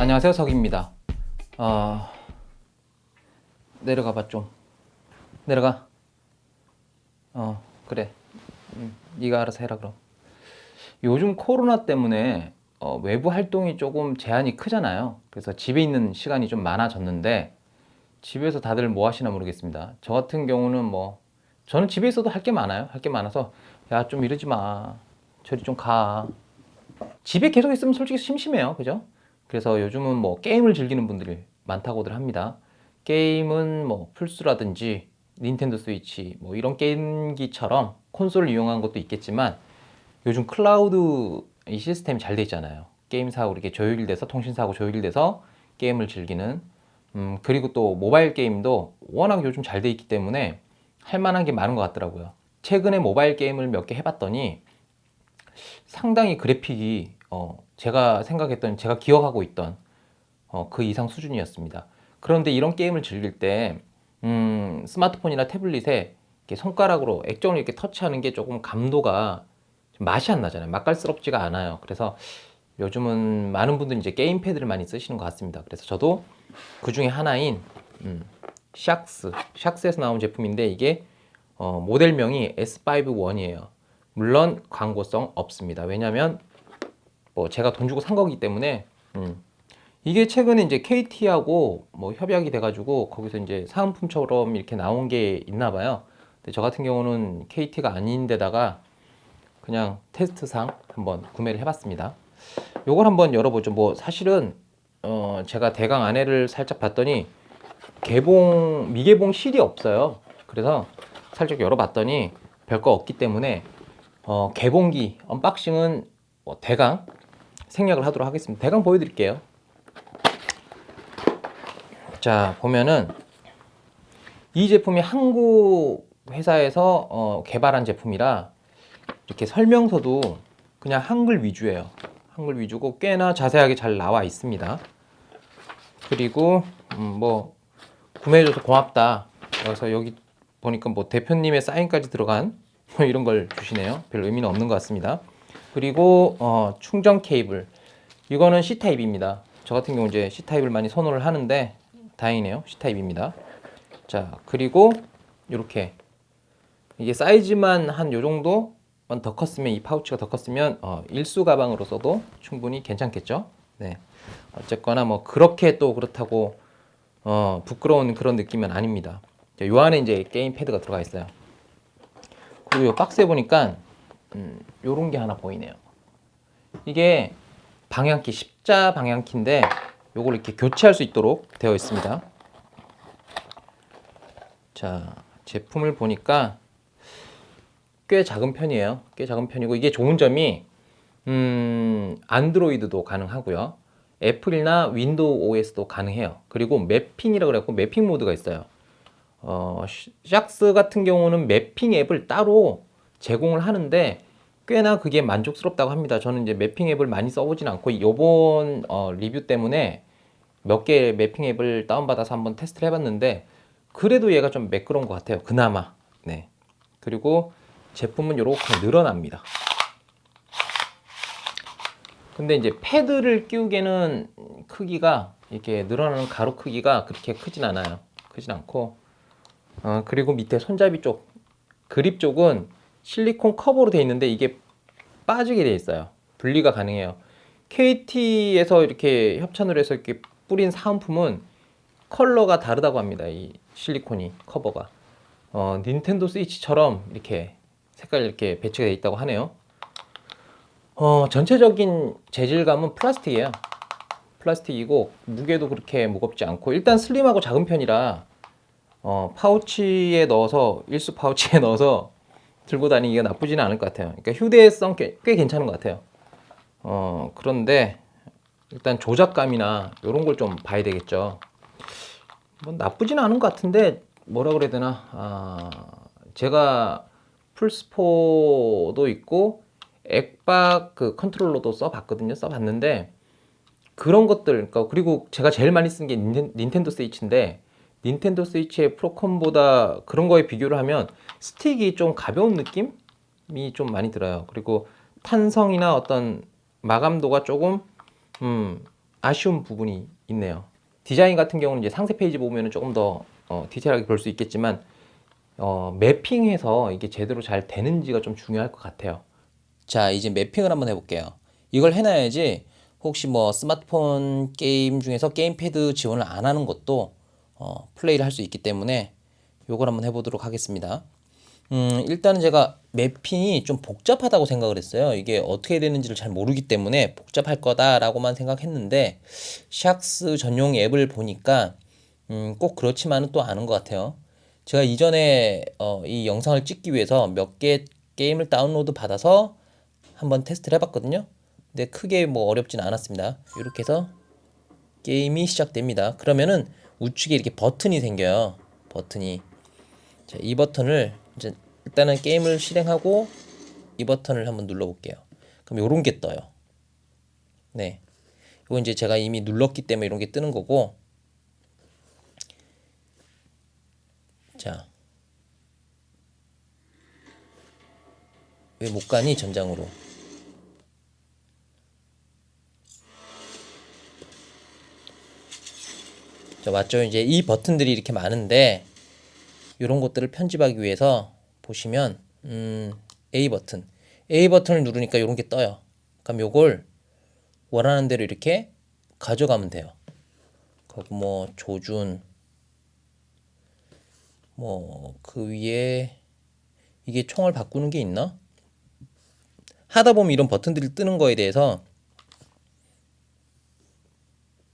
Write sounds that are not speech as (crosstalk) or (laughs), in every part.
안녕하세요 석입니다. 어... 내려가 봐 좀. 내려가. 어 그래. 음, 네가 알아서 해라 그럼. 요즘 코로나 때문에 어, 외부 활동이 조금 제한이 크잖아요. 그래서 집에 있는 시간이 좀 많아졌는데 집에서 다들 뭐 하시나 모르겠습니다. 저 같은 경우는 뭐 저는 집에 있어도 할 게 많아요. 할 게 많아서 야 좀 이러지 마. 저리 좀 가. 집에 계속 있으면 솔직히 심심해요. 그죠? 그래서 요즘은 뭐 게임을 즐기는 분들이 많다고들 합니다. 게임은 뭐 플스라든지 닌텐도 스위치 뭐 이런 게임기처럼 콘솔을 이용한 것도 있겠지만 요즘 클라우드 이 시스템이 잘 돼 있잖아요. 게임사하고 이렇게 조율돼서 통신사하고 조율돼서 게임을 즐기는 음 그리고 또 모바일 게임도 워낙 요즘 잘 돼 있기 때문에 할 만한 게 많은 것 같더라고요. 최근에 모바일 게임을 몇 개 해봤더니 상당히 그래픽이 어, 제가 생각했던 제가 기억하고 있던 어, 그 이상 수준이었습니다. 그런데 이런 게임을 즐길 때 음, 스마트폰이나 태블릿에 손가락으로 액정을 이렇게 터치하는 게 조금 감도가 좀 맛이 안 나잖아요. 맛깔스럽지가 않아요. 그래서 요즘은 많은 분들이 이제 게임패드를 많이 쓰시는 것 같습니다. 그래서 저도 그 중에 하나인 음, 샥스, 샥스에서 나온 제품인데 이게 어, 모델명이 S51이에요. 물론 광고성 없습니다. 왜냐하면 뭐 제가 돈 주고 산 거기 때문에 음. 이게 최근에 이제 KT하고 뭐 협약이 돼가지고 거기서 이제 사은품처럼 이렇게 나온 게 있나 봐요. 근데 저 같은 경우는 KT가 아닌데다가 그냥 테스트상 한번 구매를 해봤습니다. 요걸 한번 열어보죠. 뭐 사실은 어 제가 대강 안에를 살짝 봤더니 개봉 미개봉 실이 없어요. 그래서 살짝 열어봤더니 별거 없기 때문에 어 개봉기 언박싱은 뭐 대강 생략을 하도록 하겠습니다. 대강 보여드릴게요. 자 보면은 이 제품이 한국 회사에서 어, 개발한 제품이라 이렇게 설명서도 그냥 한글 위주예요. 한글 위주고 꽤나 자세하게 잘 나와 있습니다. 그리고 음, 뭐 구매해줘서 고맙다. 그래서 여기 보니까 뭐 대표님의 사인까지 들어간 (laughs) 뭐 이런 걸 주시네요. 별 의미는 없는 것 같습니다. 그리고 어, 충전 케이블 이거는 C 타입입니다. 저 같은 경우 이제 C 타입을 많이 선호를 하는데 다행이네요. C 타입입니다. 자 그리고 이렇게 이게 사이즈만 한 요 정도만 더 컸으면 이 파우치가 더 컸으면 어, 일수 가방으로서도 충분히 괜찮겠죠. 네. 어쨌거나 뭐 그렇게 또 그렇다고 어, 부끄러운 그런 느낌은 아닙니다. 자, 요 안에 이제 게임 패드가 들어가 있어요. 그리고 요 박스에 보니까 음, 요런 게 하나 보이네요. 이게 방향키 십자 방향키인데 요걸 이렇게 교체할 수 있도록 되어 있습니다. 자, 제품을 보니까 꽤 작은 편이에요. 꽤 작은 편이고 이게 좋은 점이 음, 안드로이드도 가능하고요. 애플이나 윈도우 OS도 가능해요. 그리고 매핑이라 그래갖고 매핑 모드가 있어요. 어, 샥스 같은 경우는 매핑 앱을 따로 제공을 하는데 꽤나 그게 만족스럽다고 합니다. 저는 이제 매핑 앱을 많이 써보진 않고 이번 어, 리뷰 때문에 몇개 매핑 앱을 다운받아서 한번 테스트를 해봤는데 그래도 얘가 좀 매끄러운 것 같아요. 그나마. 네. 그리고 제품은 이렇게 늘어납니다. 근데 이제 패드를 끼우기에는 크기가 이렇게 늘어나는 가로 크기가 그렇게 크진 않아요. 크진 않고 어, 그리고 밑에 손잡이 쪽 그립 쪽은 실리콘 커버로 되어 있는데 이게 빠지게 되어 있어요. 분리가 가능해요. KT에서 이렇게 협찬을 해서 이렇게 뿌린 사은품은 컬러가 다르다고 합니다. 이 실리콘이 커버가 어, 닌텐도 스위치처럼 이렇게 색깔 이렇게 배치가 되어 있다고 하네요. 어, 전체적인 재질감은 플라스틱이에요. 플라스틱이고 무게도 그렇게 무겁지 않고 일단 슬림하고 작은 편이라 어, 파우치에 넣어서 일수 파우치에 (laughs) 넣어서 들고 다니기가 나쁘지는 않을 것 같아요. 그러니까 휴대성 꽤, 꽤 괜찮은 것 같아요. 어, 그런데 일단 조작감이나 이런 걸 좀 봐야 되겠죠. 뭐 나쁘지는 않은 것 같은데 뭐라 그래야 되나? 아, 제가 플스4도 있고 액박 그 컨트롤러도 써봤거든요. 써봤는데 그런 것들 그러니까 그리고 제가 제일 많이 쓴게 닌텐, 닌텐도 스위치인데 닌텐도 스위치의 프로컴보다 그런 거에 비교를 하면 스틱이 좀 가벼운 느낌이 좀 많이 들어요. 그리고 탄성이나 어떤 마감도가 조금 음, 아쉬운 부분이 있네요. 디자인 같은 경우는 이제 상세 페이지 보면은 조금 더 어, 디테일하게 볼 수 있겠지만 어, 매핑해서 이게 제대로 잘 되는지가 좀 중요할 것 같아요. 자, 이제 매핑을 한번 해볼게요. 이걸 해놔야지 혹시 뭐 스마트폰 게임 중에서 게임패드 지원을 안 하는 것도 어, 플레이를 할 수 있기 때문에 요걸 한번 해보도록 하겠습니다. 음, 일단은 제가 매핑이 좀 복잡하다고 생각을 했어요. 이게 어떻게 되는지를 잘 모르기 때문에 복잡할 거다라고만 생각했는데 샥스 전용 앱을 보니까 음, 꼭 그렇지만은 또 않은 것 같아요. 제가 이전에 어, 이 영상을 찍기 위해서 몇 개 게임을 다운로드 받아서 한번 테스트를 해봤거든요. 근데 크게 뭐 어렵진 않았습니다. 이렇게 해서 게임이 시작됩니다. 그러면은 우측에 이렇게 버튼이 생겨요. 버튼이. 자, 이 버튼을 이제 일단은 게임을 실행하고 이 버튼을 한번 눌러볼게요. 그럼 요런 게 떠요. 네. 이거 이제 제가 이미 눌렀기 때문에 이런 게 뜨는 거고. 자. 왜 못 가니 전장으로? 자, 맞죠? 이제 이 버튼들이 이렇게 많은데 이런 것들을 편집하기 위해서 보시면 음, A 버튼, A 버튼을 누르니까 이런 게 떠요. 그럼 요걸 원하는 대로 이렇게 가져가면 돼요. 그리고 뭐 조준, 뭐 그 위에 이게 총을 바꾸는 게 있나? 하다 보면 이런 버튼들이 뜨는 거에 대해서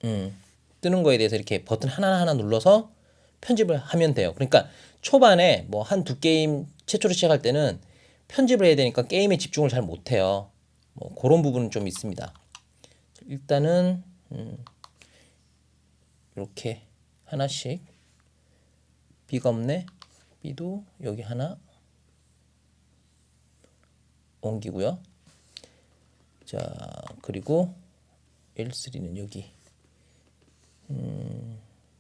음, 뜨는 거에 대해서 이렇게 버튼 하나하나 눌러서 편집을 하면 돼요. 그러니까 초반에 뭐 한 두 게임 최초로 시작할 때는 편집을 해야 되니까 게임에 집중을 잘 못해요. 뭐 그런 부분은 좀 있습니다. 일단은 음, 이렇게 하나씩 B가 없네. B도 여기 하나 옮기고요. 자 그리고 L3는 여기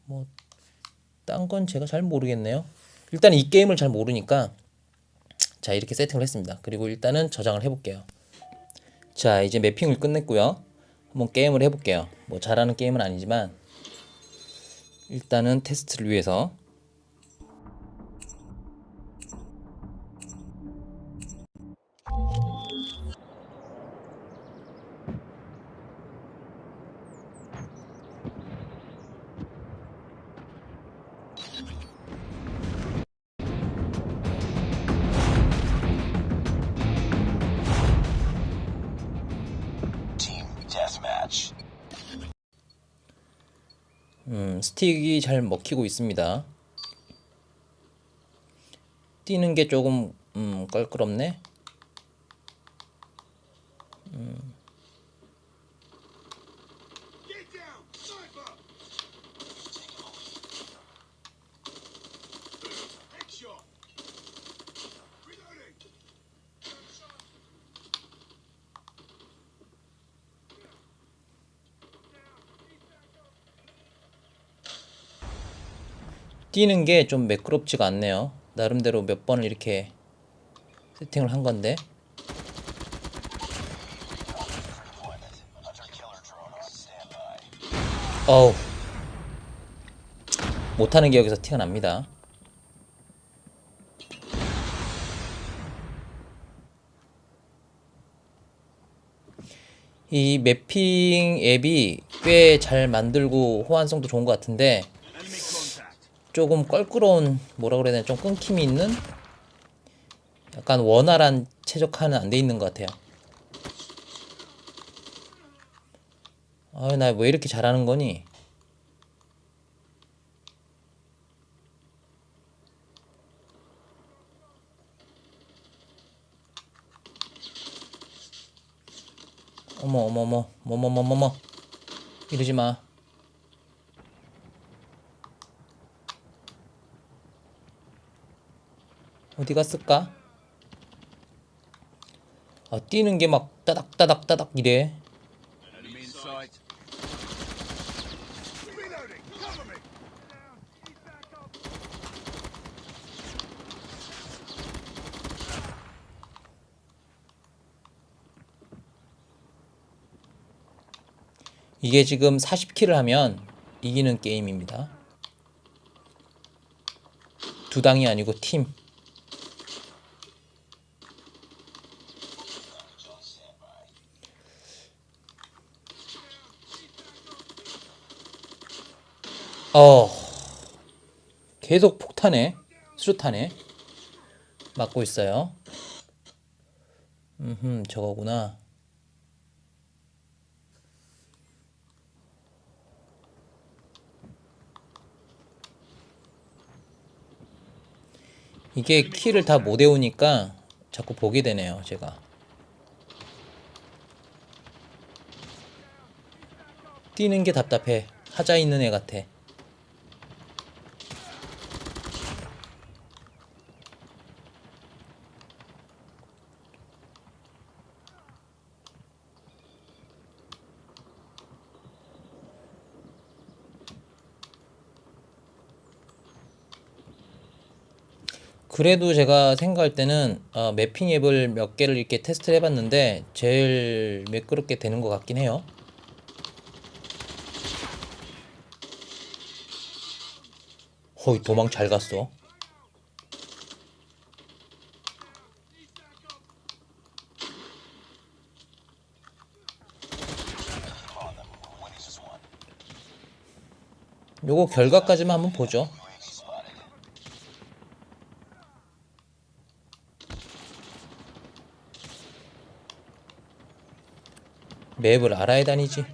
뭐딴 건 제가 잘 모르겠네요. 일단 이 게임을 잘 모르니까 자 이렇게 세팅을 했습니다. 그리고 일단은 저장을 해볼게요. 자 이제 매핑을 끝냈고요. 한번 게임을 해볼게요. 뭐 잘하는 게임은 아니지만 일단은 테스트를 위해서 음, 스틱이 잘 먹히고 있습니다. 뛰는 게 조금 음, 껄끄럽네. Get 뛰는 게 좀 매끄럽지가 않네요. 나름대로 몇 번을 이렇게 세팅을 한 건데. 어우. 못하는 게 여기서 티가 납니다. 이 매핑 앱이 꽤 잘 만들고 호환성도 좋은 것 같은데. 조금 껄끄러운 뭐라 그래야 되나 좀 끊김이 있는 약간 원활한 최적화는 안 돼 있는 것 같아요. 아나 왜 이렇게 잘하는 거니? 어머 어머 어머 어머 어머 어머 이러지 마. 어디 갔을까? 아, 뛰는 게 막 따닥 따닥 따닥 이래. 이게 지금 40킬을 하면 이기는 게임입니다. 두 당이 아니고 팀. 어. 계속 폭탄에 수류탄에 맞고 있어요. 음, 저거구나. 이게 키를 다 못 외우니까 자꾸 보게 되네요, 제가. 뛰는 게 답답해. 하자 있는 애 같아. 그래도 제가 생각할 때는 어, 매핑 앱을 몇 개를 이렇게 테스트를 해봤는데 제일 매끄럽게 되는 것 같긴 해요. 허이 도망 잘 갔어. 요거 결과까지만 한번 보죠. 맵을 알아야 다니지.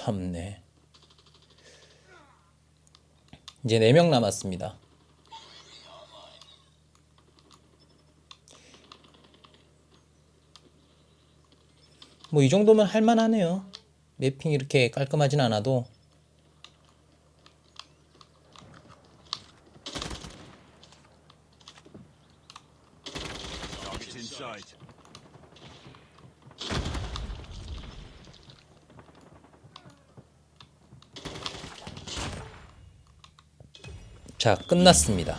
참네. 이제 4명 남았습니다. 뭐 이 정도면 할만하네요. 맵핑 이렇게 깔끔하진 않아도 자 끝났습니다.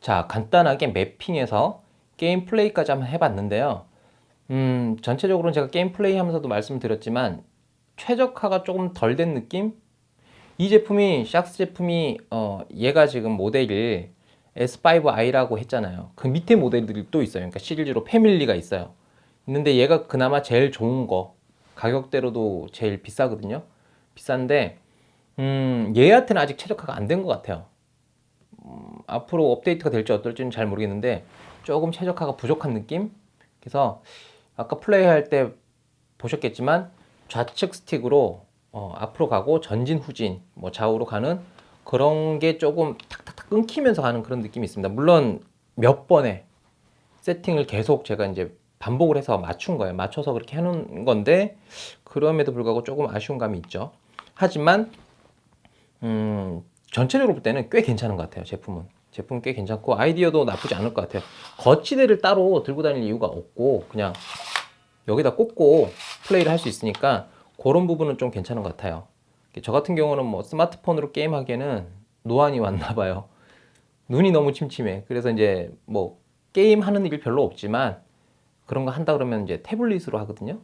자, 간단하게 매핑해서 게임 플레이까지 한번 해봤는데요. 음, 전체적으로는 제가 게임 플레이 하면서도 말씀드렸지만, 최적화가 조금 덜 된 느낌? 이 제품이, 샥스 제품이, 어, 얘가 지금 모델을 S5i라고 했잖아요. 그 밑에 모델들이 또 있어요. 그러니까 시리즈로 패밀리가 있어요. 있는데 얘가 그나마 제일 좋은 거, 가격대로도 제일 비싸거든요. 비싼데, 음, 얘한테는 아직 최적화가 안 된 것 같아요. 앞으로 업데이트가 될지 어떨지는 잘 모르겠는데 조금 최적화가 부족한 느낌? 그래서 아까 플레이할 때 보셨겠지만 좌측 스틱으로 어, 앞으로 가고 전진 후진 뭐 좌우로 가는 그런 게 조금 탁탁탁 끊기면서 가는 그런 느낌이 있습니다. 물론 몇 번의 세팅을 계속 제가 이제 반복을 해서 맞춘 거예요. 맞춰서 그렇게 해놓은 건데 그럼에도 불구하고 조금 아쉬운 감이 있죠. 하지만 음, 전체적으로 볼 때는 꽤 괜찮은 것 같아요. 제품은 제품 꽤 괜찮고 아이디어도 나쁘지 않을 것 같아요. 거치대를 따로 들고 다닐 이유가 없고 그냥 여기다 꽂고 플레이를 할 수 있으니까 그런 부분은 좀 괜찮은 것 같아요. 저 같은 경우는 뭐 스마트폰으로 게임하기에는 노안이 왔나 봐요. 눈이 너무 침침해. 그래서 이제 뭐 게임 하는 일 별로 없지만 그런 거 한다 그러면 이제 태블릿으로 하거든요.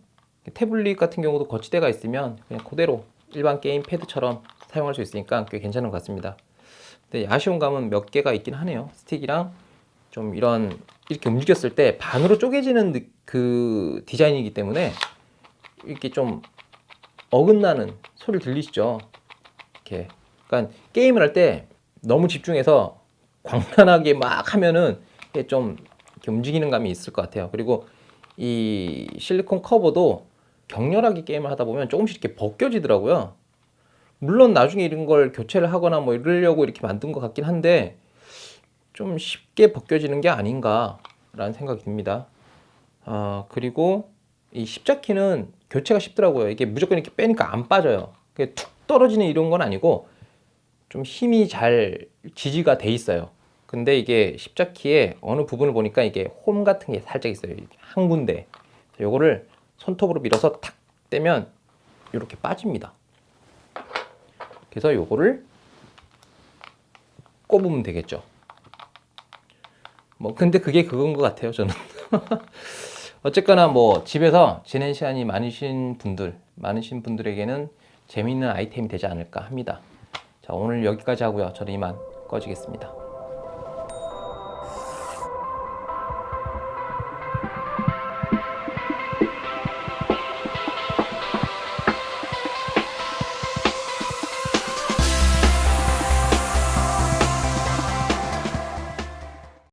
태블릿 같은 경우도 거치대가 있으면 그냥 그대로 일반 게임 패드처럼 사용할 수 있으니까 꽤 괜찮은 것 같습니다. 근데 아쉬운 감은 몇 개가 있긴 하네요. 스틱이랑 좀 이런 이렇게 움직였을 때 반으로 쪼개지는 느- 그 디자인이기 때문에 이렇게 좀 어긋나는 소리를 들리시죠? 이렇게. 그러니까 게임을 할 때 너무 집중해서 (laughs) 광란하게 막 하면은 좀 이렇게 움직이는 감이 있을 것 같아요. 그리고 이 실리콘 커버도 격렬하게 게임을 하다 보면 조금씩 이렇게 벗겨지더라고요. 물론 나중에 이런 걸 교체를 하거나 뭐 이러려고 이렇게 만든 것 같긴 한데 좀 쉽게 벗겨지는 게 아닌가라는 생각이 듭니다. 아 그리고 이 십자키는 교체가 쉽더라고요. 이게 무조건 이렇게 빼니까 안 빠져요. 툭 떨어지는 이런 건 아니고 좀 힘이 잘 지지가 돼 있어요. 근데 이게 십자키의 어느 부분을 보니까 이게 홈 같은 게 살짝 있어요. 한 군데. 요거를 손톱으로 밀어서 탁 떼면 이렇게 빠집니다. 그래서 요거를 꼽으면 되겠죠. 뭐 근데 그게 그건 것 같아요. 저는. (laughs) 어쨌거나 뭐 집에서 지낸 시간이 많으신 분들, 많으신 분들에게는 재미있는 아이템이 되지 않을까 합니다. 자, 오늘 여기까지 하고요. 저는 이만 꺼지겠습니다.